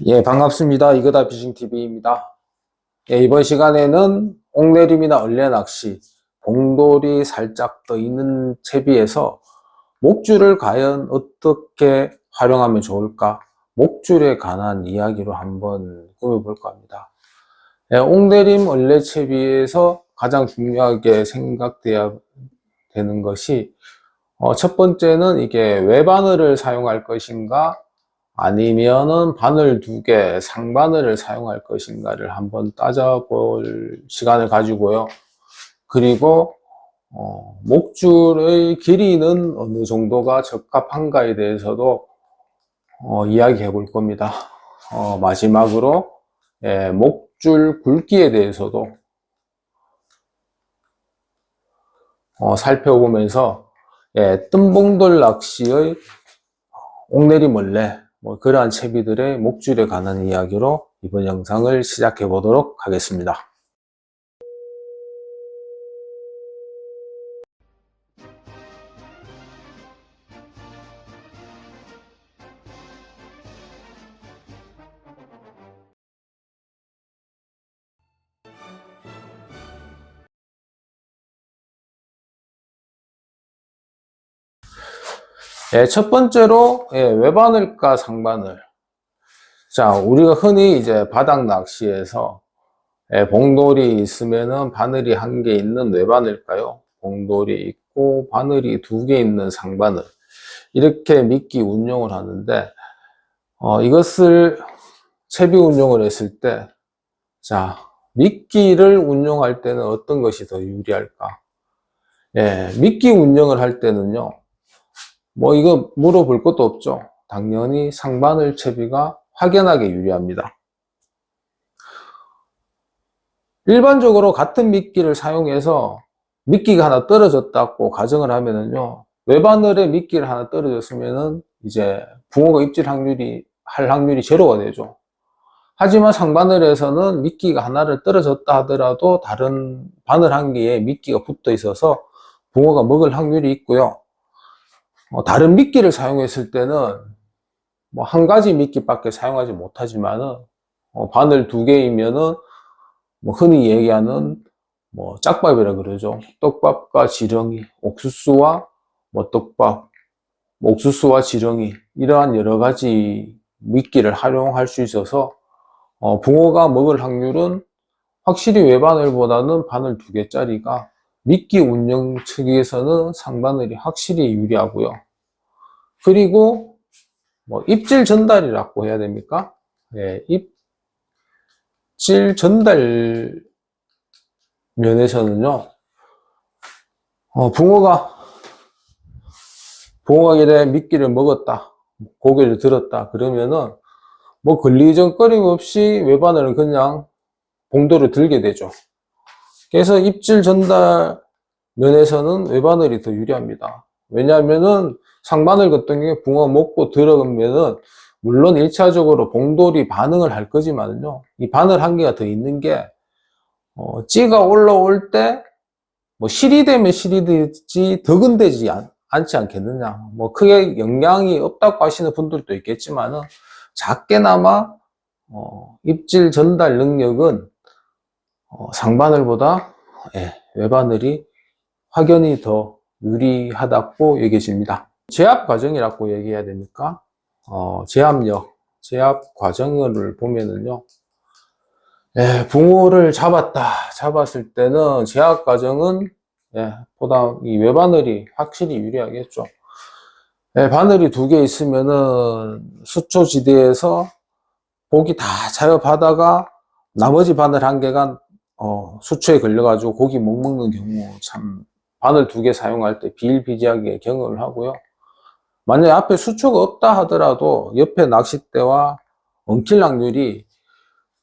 예, 반갑습니다. 이거다 비싱TV입니다. 예, 이번 시간에는 옥내림이나 얼레낚시, 봉돌이 살짝 떠 있는 채비에서 목줄을 과연 어떻게 활용하면 좋을까? 목줄에 관한 이야기로 한번 꾸며볼까 합니다. 예, 옥내림 얼레 채비에서 가장 중요하게 생각돼야 되는 것이 어, 첫 번째는 이게 외바늘을 사용할 것인가 아니면은 바늘 두 개, 상바늘을 사용할 것인가를 한번 따져볼 시간을 가지고요. 그리고 어, 목줄의 길이는 어느 정도가 적합한가에 대해서도 어, 이야기해 볼 겁니다. 어, 마지막으로 예, 목줄 굵기에 대해서도 어, 살펴보면서 예, 뜸봉돌 낚시의 옥내리몰래 뭐 그러한 채비들의 목줄에 관한 이야기로 이번 영상을 시작해 보도록 하겠습니다. 예, 첫 번째로 예, 외바늘과 상바늘. 자, 우리가 흔히 이제 바닥 낚시에서 예, 봉돌이 있으면은 바늘이 한 개 있는 외바늘까요? 봉돌이 있고 바늘이 두 개 있는 상바늘. 이렇게 미끼 운용을 하는데 어, 이것을 채비 운용을 했을 때 자, 미끼를 운용할 때는 어떤 것이 더 유리할까? 예, 미끼 운영을 할 때는요. 뭐 이거 물어볼 것도 없죠. 당연히 상바늘 채비가 확연하게 유리합니다. 일반적으로 같은 미끼를 사용해서 미끼가 하나 떨어졌다고 가정을 하면은요. 외바늘에 미끼를 하나 떨어졌으면은 이제 붕어가 입질 확률이 할 확률이 제로가 되죠. 하지만 상바늘에서는 미끼가 하나를 떨어졌다 하더라도 다른 바늘 한 개에 미끼가 붙어 있어서 붕어가 먹을 확률이 있고요. 어, 다른 미끼를 사용했을 때는 뭐 한 가지 미끼밖에 사용하지 못하지만은 어, 바늘 두 개이면은 뭐 흔히 얘기하는 뭐 짝밥이라 그러죠. 떡밥과 지렁이, 옥수수와 뭐 떡밥, 뭐 옥수수와 지렁이 이러한 여러 가지 미끼를 활용할 수 있어서 어, 붕어가 먹을 확률은 확실히 외바늘보다는 바늘 두 개짜리가 미끼 운영 측에서는 상바늘이 확실히 유리하고요. 그리고 뭐 입질 전달이라고 해야 됩니까? 예, 입질 전달 면에서는요. 어, 붕어가 붕어가 이래 미끼를 먹었다, 고개를 들었다 그러면은 뭐 걸리적거림 없이 외바늘은 그냥 봉도를 들게 되죠. 그래서 입질 전달 면에서는 외바늘이 더 유리합니다. 왜냐하면은 상바늘 같은 경우에 붕어 먹고 들어가면은 물론 1차적으로 봉돌이 반응을 할 거지만요. 이 바늘 한 개가 더 있는 게 어, 찌가 올라올 때 뭐 실이 되면 실이 되지 덕은 되지 않, 않지 않겠느냐. 뭐 크게 영향이 없다고 하시는 분들도 있겠지만은 작게나마 어, 입질 전달 능력은 어, 상바늘보다 예, 외바늘이 확연히 더 유리하다고 얘기해집니다. 제압 과정이라고 얘기해야 됩니까? 어, 제압력, 제압 과정을 보면은요, 예, 붕어를 잡았다, 잡았을 때는 제압 과정은 예, 보다 이 외바늘이 확실히 유리하겠죠. 예, 바늘이 두 개 있으면은 수초지대에서 고기 다 자여바다가 나머지 바늘 한 개가 어, 수초에 걸려가지고 고기 못 먹는 경우 참 바늘 두 개 사용할 때 비일비재하게 경험을 하고요. 만약에 앞에 수초가 없다 하더라도 옆에 낚싯대와 엉킬 확률이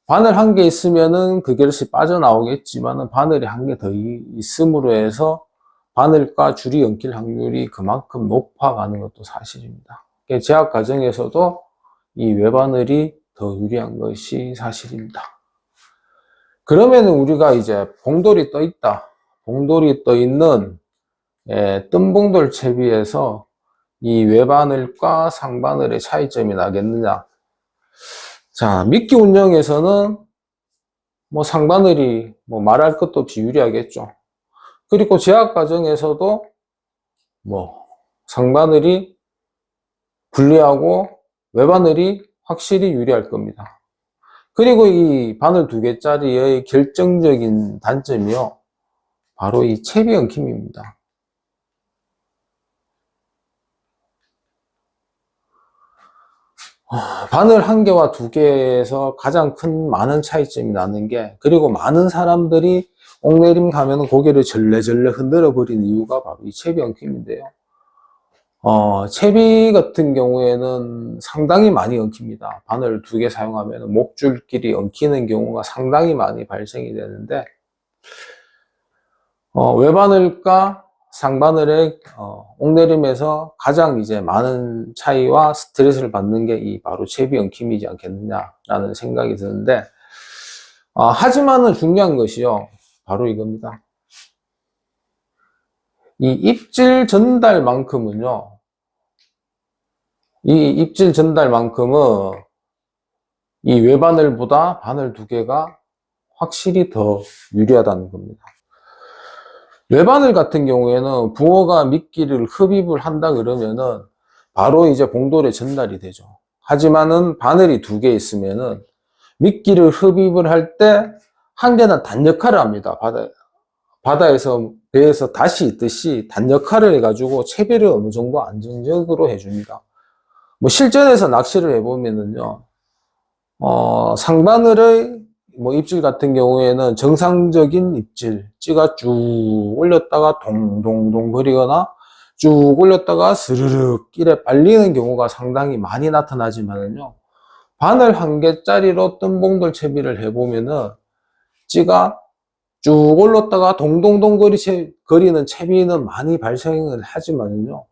바늘 한 개 있으면은 그 결시 빠져나오겠지만은 바늘이 한 개 더 있음으로 해서 바늘과 줄이 엉킬 확률이 그만큼 높아가는 것도 사실입니다. 제약 과정에서도 이 외바늘이 더 유리한 것이 사실입니다. 그러면 우리가 이제 봉돌이 떠 있다. 봉돌이 떠 있는 예, 뜸봉돌 채비에서 이 외바늘과 상바늘의 차이점이 나겠느냐? 자, 미끼 운영에서는 뭐 상바늘이 뭐 말할 것도 없이 유리하겠죠. 그리고 제약 과정에서도 뭐 상바늘이 불리하고 외바늘이 확실히 유리할 겁니다. 그리고 이 바늘 두 개짜리의 결정적인 단점이요. 바로 이 채비 엉킴입니다. 아, 바늘 한 개와 두 개에서 가장 큰 많은 차이점이 나는 게 그리고 많은 사람들이 옥내림 가면 고개를 절레절레 흔들어 버리는 이유가 바로 이 채비 엉킴인데요. 어, 채비 같은 경우에는 상당히 많이 엉킵니다. 바늘 두 개 사용하면 목줄끼리 엉키는 경우가 상당히 많이 발생이 되는데 어, 외바늘과 상바늘의 어, 옥내림에서 가장 이제 많은 차이와 스트레스를 받는 게 이 바로 채비 엉킴이지 않겠느냐라는 생각이 드는데 어, 하지만은 중요한 것이요 바로 이겁니다. 이 입질 전달만큼은요 이 입질 전달만큼은 이 외바늘보다 바늘 두 개가 확실히 더 유리하다는 겁니다. 외바늘 같은 경우에는 붕어가 미끼를 흡입을 한다 그러면은 바로 이제 봉돌에 전달이 되죠. 하지만은 바늘이 두 개 있으면은 미끼를 흡입을 할 때 한 개는 단 역할을 합니다. 바다, 바다에서 배에서 다시 있듯이 단 역할을 해가지고 채비를 어느 정도 안정적으로 해줍니다. 뭐 실전에서 낚시를 해보면은요, 어, 상바늘의 뭐 입질 같은 경우에는 정상적인 입질, 찌가 쭉 올렸다가 동동동 거리거나 쭉 올렸다가 스르륵 이래 빨리는 경우가 상당히 많이 나타나지만은요, 바늘 한 개짜리로 뜸봉돌 채비를 해보면은 찌가 쭉 올랐다가 동동동 거리 채, 거리는 채비는 많이 발생을 하지만요,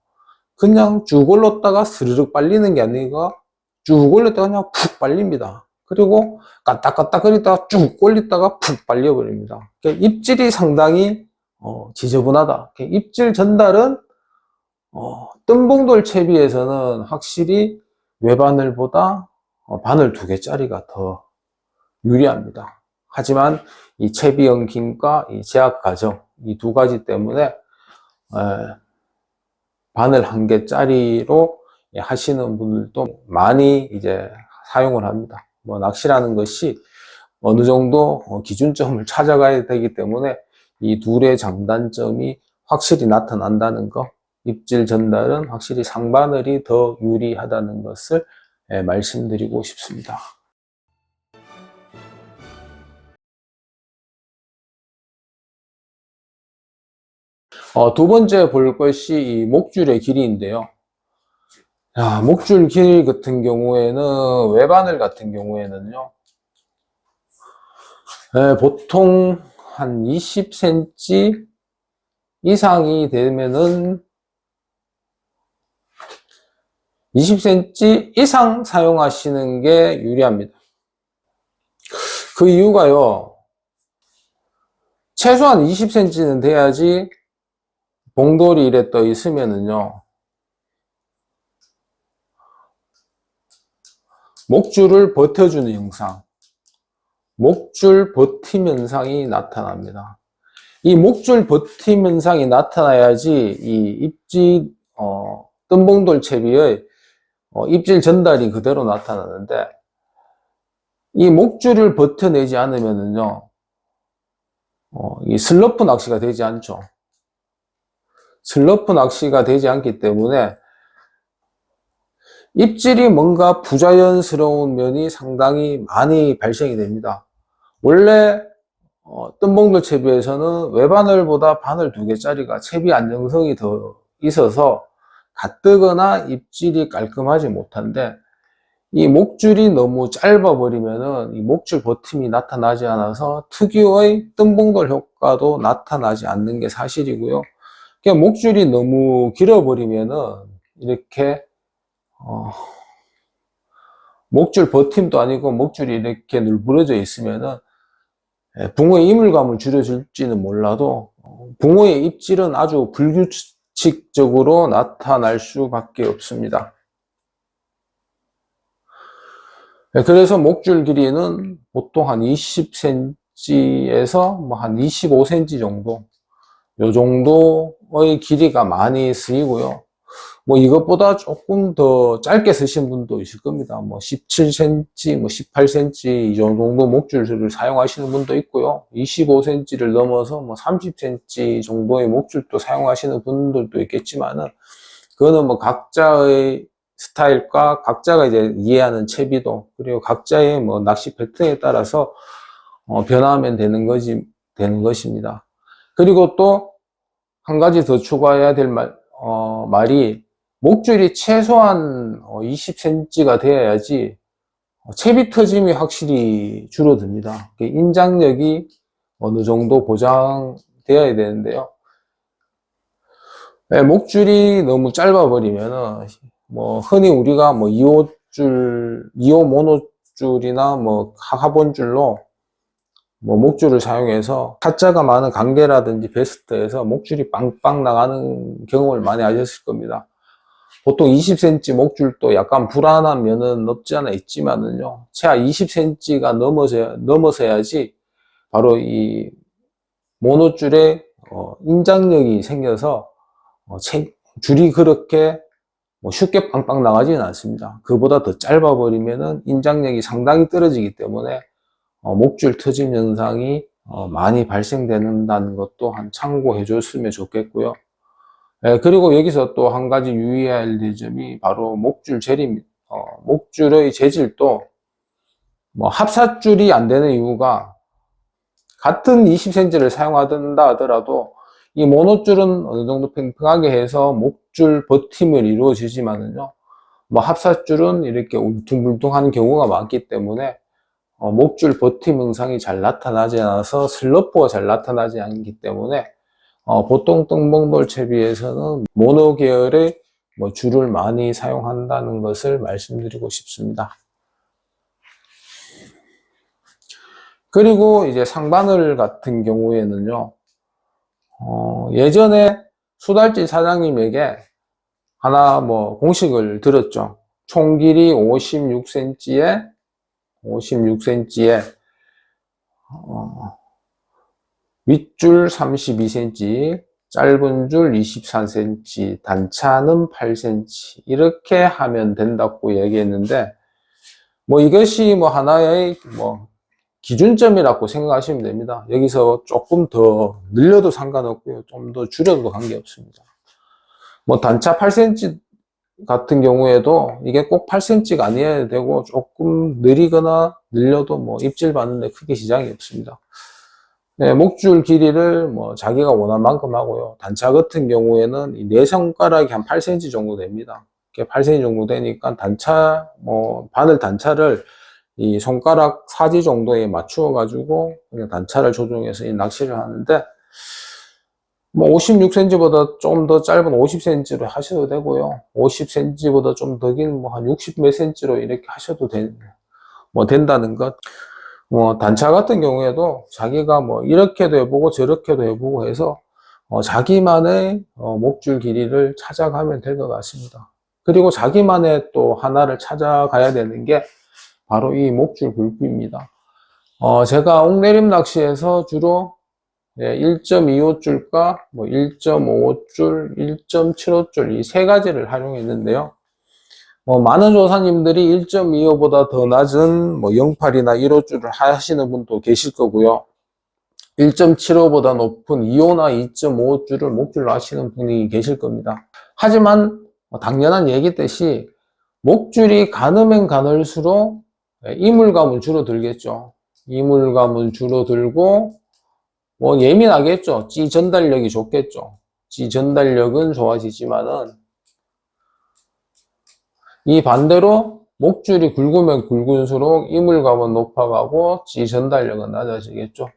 그냥 쭉 올랐다가 스르륵 빨리는 게 아니라 쭉 올렸다가 그냥 푹 빨립니다. 그리고 까딱까딱 거리다가 쭉 올리다가 푹 빨려버립니다. 그러니까 입질이 상당히 어, 지저분하다. 그러니까 입질 전달은 어, 뜸봉돌 채비에서는 확실히 외바늘보다 어, 바늘 두 개짜리가 더 유리합니다. 하지만 이 채비 엉킴과 이 제약 과정 이 두 가지 때문에 에, 바늘 한 개짜리로 하시는 분들도 많이 이제 사용을 합니다. 뭐 낚시라는 것이 어느 정도 기준점을 찾아가야 되기 때문에 이 둘의 장단점이 확실히 나타난다는 거, 입질 전달은 확실히 상바늘이 더 유리하다는 것을 예, 말씀드리고 싶습니다. 어, 두 번째 볼 것이 이 목줄의 길이인데요. 자, 목줄 길 같은 경우에는 외바늘 같은 경우에는요. 네, 보통 한 20cm 이상이 되면은 20cm 이상 사용하시는 게 유리합니다. 그 이유가요. 최소한 20cm는 돼야지 봉돌이 이래 떠 있으면은요. 목줄을 버텨주는 영상, 목줄 버팀 현상이 나타납니다. 이 목줄 버팀 현상이 나타나야지 이 입질, 어, 뜸봉돌 채비의 어, 입질 전달이 그대로 나타나는데 이 목줄을 버텨내지 않으면은요, 어, 이 슬러프 낚시가 되지 않죠. 슬러프 낚시가 되지 않기 때문에 입질이 뭔가 부자연스러운 면이 상당히 많이 발생이 됩니다. 원래 어, 뜸봉돌 채비에서는 외바늘보다 바늘 두 개짜리가 채비 안정성이 더 있어서 가뜨거나 입질이 깔끔하지 못한데 이 목줄이 너무 짧아 버리면은 이 목줄 버팀이 나타나지 않아서 특유의 뜸봉돌 효과도 나타나지 않는 게 사실이고요. 그냥 목줄이 너무 길어 버리면은 이렇게 어, 목줄 버팀도 아니고 목줄이 이렇게 늘부러져 있으면은 예, 붕어의 이물감을 줄여줄지는 몰라도 어, 붕어의 입질은 아주 불규칙적으로 나타날 수밖에 없습니다. 네, 그래서 목줄 길이는 보통 한 20cm에서 뭐 한 25cm 정도, 요 정도 의 길이가 많이 쓰이고요. 뭐 이것보다 조금 더 짧게 쓰신 분도 있을 겁니다. 뭐 17cm, 뭐 18cm 이 정도 목줄을 사용하시는 분도 있고요. 25cm를 넘어서 뭐 30cm 정도의 목줄도 사용하시는 분들도 있겠지만은 그거는 뭐 각자의 스타일과 각자가 이제 이해하는 채비도 그리고 각자의 뭐 낚시 패턴에 따라서 어, 변화하면 되는 것이 되는 것입니다. 그리고 또 한 가지 더 추가해야 될 말, 어, 말이 목줄이 최소한 20cm가 되어야지 어, 채비 터짐이 확실히 줄어듭니다. 인장력이 어느 정도 보장되어야 되는데요. 네, 목줄이 너무 짧아버리면은 뭐 흔히 우리가 뭐 2호줄, 2호 모노줄이나 뭐 하본줄로 뭐 목줄을 사용해서 타자가 많은 관계라든지 베스트에서 목줄이 빵빵 나가는 경험을 많이 하셨을 겁니다. 보통 20cm 목줄도 약간 불안한 면은 없지 않아 있지만은요, 최하 20cm가 넘어서, 넘어서야지 바로 이 모노줄에 어, 인장력이 생겨서 어, 체, 줄이 그렇게 뭐 쉽게 빵빵 나가지는 않습니다. 그보다 더 짧아 버리면은 인장력이 상당히 떨어지기 때문에 어, 목줄 터짐 현상이 어, 많이 발생된다는 것도 한 참고해 줬으면 좋겠고요. 예, 그리고 여기서 또 한 가지 유의해야 할 점이 바로 목줄 재림, 어, 목줄의 재질도 뭐 합사줄이 안 되는 이유가 같은 20cm를 사용한다 하더라도 이 모노줄은 어느 정도 팽팽하게 해서 목줄 버팀을 이루어지지만은요, 뭐 합사줄은 이렇게 울퉁불퉁한 경우가 많기 때문에 어, 목줄 버팀 증상이 잘 나타나지 않아서 슬러프가 잘 나타나지 않기 때문에 어, 보통 똥봉돌 채비에서는 모노 계열의 뭐 줄을 많이 사용한다는 것을 말씀드리고 싶습니다. 그리고 이제 상바늘 같은 경우에는요, 어, 예전에 수달지 사장님에게 하나 뭐 공식을 들었죠. 총 길이 56cm에 56cm에 어, 윗줄 32cm, 짧은 줄 23cm, 단차는 8cm 이렇게 하면 된다고 얘기했는데 뭐 이것이 뭐 하나의 뭐 기준점이라고 생각하시면 됩니다. 여기서 조금 더 늘려도 상관없고요. 좀 더 줄여도 관계없습니다. 뭐 단차 8cm 같은 경우에도 이게 꼭 8cm가 아니어야 되고 조금 느리거나 늘려도 뭐 입질 받는데 크게 지장이 없습니다. 네, 목줄 길이를 뭐 자기가 원한 만큼 하고요. 단차 같은 경우에는 네 손가락이 한 8cm 정도 됩니다. 8cm 정도 되니까 단차, 뭐 바늘 단차를 이 손가락 사지 정도에 맞추어 가지고 그냥 단차를 조정해서 이 낚시를 하는데 뭐 56cm보다 좀 더 짧은 50cm로 하셔도 되고요. 50cm보다 좀 더 긴 뭐 한 60 몇 cm로 이렇게 하셔도 된, 뭐 된다는 것. 뭐 단차 같은 경우에도 자기가 뭐 이렇게도 해보고 저렇게도 해보고 해서 어 자기만의 어 목줄 길이를 찾아가면 될 것 같습니다. 그리고 자기만의 또 하나를 찾아가야 되는 게 바로 이 목줄 굵기입니다. 어, 제가 옥내림 낚시에서 주로 1.25줄과 뭐 1.5줄, 1.75줄 이 세 가지를 활용했는데요. 뭐 많은 조사님들이 1.25보다 더 낮은 뭐 08이나 1호줄을 하시는 분도 계실 거고요. 1.75보다 높은 2호나 2.5줄을 목줄로 하시는 분이 계실 겁니다. 하지만 뭐 당연한 얘기듯이 목줄이 가늘면 가늘수록 네, 이물감은 줄어들겠죠. 이물감은 줄어들고 뭐 예민하겠죠. 찌 전달력이 좋겠죠. 찌 전달력은 좋아지지만은 이 반대로 목줄이 굵으면 굵을수록 이물감은 높아가고 찌 전달력은 낮아지겠죠.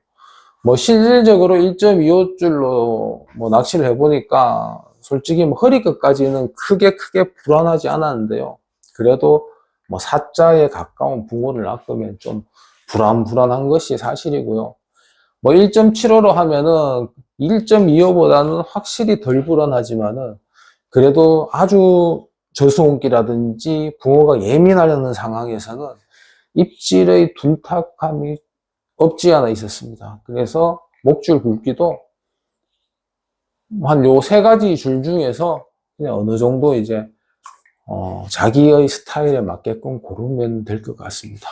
뭐 실질적으로 1.25줄로 뭐 낚시를 해보니까 솔직히 뭐 허리 끝까지는 크게 크게 불안하지 않았는데요. 그래도 뭐 사자에 가까운 붕어를 낚으면 좀 불안불안한 것이 사실이고요. 뭐 1.75로 하면은 1.25보다는 확실히 덜 불안하지만은 그래도 아주 저수온기라든지 붕어가 예민하려는 상황에서는 입질의 둔탁함이 없지 않아 있었습니다. 그래서 목줄 굵기도 한 요 세 가지 줄 중에서 그냥 어느 정도 이제 어, 자기의 스타일에 맞게끔 고르면 될 것 같습니다.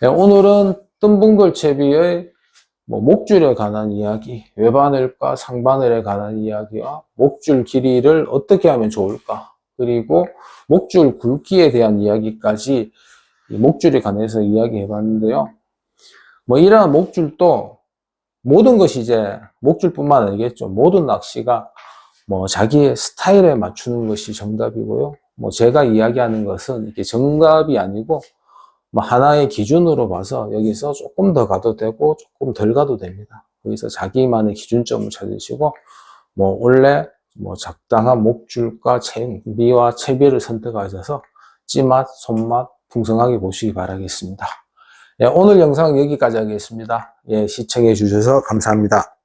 네, 오늘은 뜸붕돌채비의 뭐 목줄에 관한 이야기, 외바늘과 상바늘에 관한 이야기와 목줄 길이를 어떻게 하면 좋을까, 그리고 목줄 굵기에 대한 이야기까지 이 목줄에 관해서 이야기해 봤는데요. 뭐 이러한 목줄도 모든 것이 이제 목줄뿐만 아니겠죠. 모든 낚시가 뭐 자기의 스타일에 맞추는 것이 정답이고요. 뭐 제가 이야기하는 것은 이게 정답이 아니고 뭐 하나의 기준으로 봐서 여기서 조금 더 가도 되고 조금 덜 가도 됩니다. 거기서 자기만의 기준점을 찾으시고 뭐 원래 뭐 적당한 목줄과 채비와 채비를 선택하셔서 찌맛, 손맛 풍성하게 보시기 바라겠습니다. 예, 오늘 영상 여기까지 하겠습니다. 예, 시청해 주셔서 감사합니다.